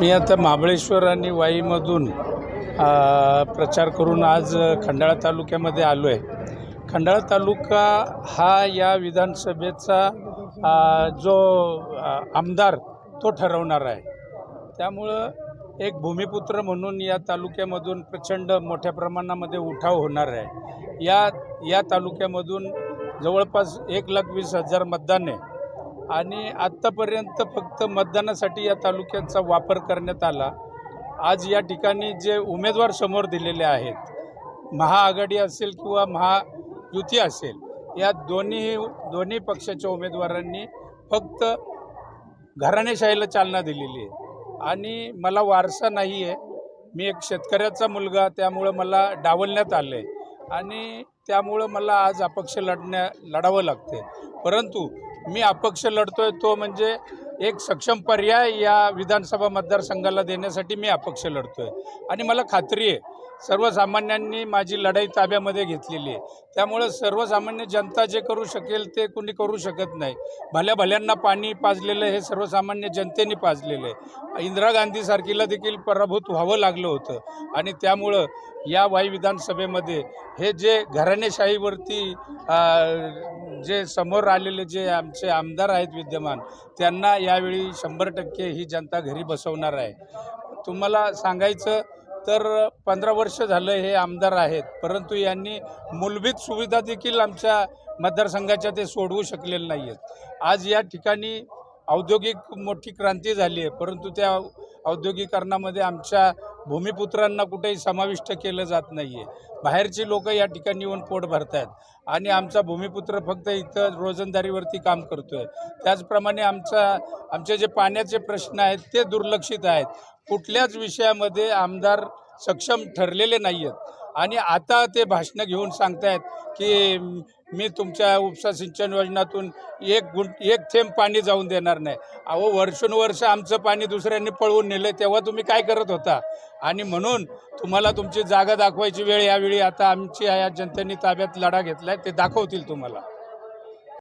मी आता महाबळेश्वर आणि वाईमधून प्रचार करून आज खंडाळा तालुक्यामध्ये आलो आहे खंडाळा तालुका हा या विधानसभेचा जो आमदार तो ठरवणार आहे. त्यामुळं एक भूमिपुत्र म्हणून या तालुक्यामधून प्रचंड मोठ्या प्रमाणामध्ये उठाव होणार आहे. या या तालुक्यामधून जवळपास एक लाख वीस हजार मतदान आहे. आणि आत्तापर्यंत फक्त मतदानासाठी या तालुक्याचा वापर करण्यात आला. आज या ठिकाणी जे उमेदवार समोर दिलेले आहेत महाआघाडी असेल किंवा महायुती असेल या दोन्ही दोन्ही पक्षाच्या उमेदवारांनी फक्त घराणेशाहीला चालना दिलेली आहे. आणि मला वारसा नाही आहे मी एक शेतकऱ्याचा मुलगा त्यामुळं मला डावलण्यात आलं आहे आणि त्यामुळं मला आज अपक्ष लढण्या लढावं लागते परंतु मी अपक्ष लढतोय तो म्हणजे एक सक्षम पर्याय या विधानसभा मतदारसंघाला देण्यासाठी मी अपक्ष लढतोय. आणि मला खात्री आहे सर्वसामान्यांनी माझी लढाई ताब्यामध्ये घेतलेली आहे. त्यामुळं सर्वसामान्य जनता जे करू शकेल ते कुणी करू शकत नाही. भल्या भल्यांना पाणी पाजलेलं हे सर्वसामान्य जनतेने पाजलेलं आहे. इंदिरा गांधीसारखीला देखील पराभूत व्हावं लागलं होतं. आणि त्यामुळं या वाई विधानसभेमध्ये हे जे घराणेशाहीवरती जे समोर आलेले जे आमचे आमदार आहेत विद्यमान त्यांना यावेळी शंभर टक्के ही जनता घरी बसवणार आहे. तुम्हाला सांगायचं तर पंधरा वर्ष झालं हे आमदार आहेत परंतु यांनी मूलभूत सुविधा देखील आमच्या मतदारसंघाच्या ते सोडवू शकलेले नाही आहेत आज या ठिकाणी औद्योगिक मोठी क्रांती झाली आहे परंतु त्या औद्योगिकरणामध्ये आमच्या भूमिपुत्रांना कुठेही समाविष्ट केलं जात नाही आहे बाहेरची लोक या ठिकाणी येऊन पोट भरत आहेत आणि आमचा भूमिपुत्र फक्त इथं रोजंदारीवरती काम करतो आहे त्याचप्रमाणे आमचा आमचे जे पाण्याचे प्रश्न आहेत ते दुर्लक्षित आहेत. कुठल्याच विषयामध्ये आमदार सक्षम ठरलेले नाही आहेत आणि आता ते भाषणं घेऊन सांगतायत की मी तुमच्या उपसा सिंचन योजनातून एक गुंट एक थेंब पाणी जाऊन देणार नाही. अहो वर्षानुवर्ष आमचं पाणी दुसऱ्यांनी पळवून नेलं तेव्हा तुम्ही काय करत होता? आणि म्हणून तुम्हाला तुमची जागा दाखवायची वेळ यावेळी आता आमची या जनतेने ताब्यात लढा घेतला आहे ते दाखवतील तुम्हाला.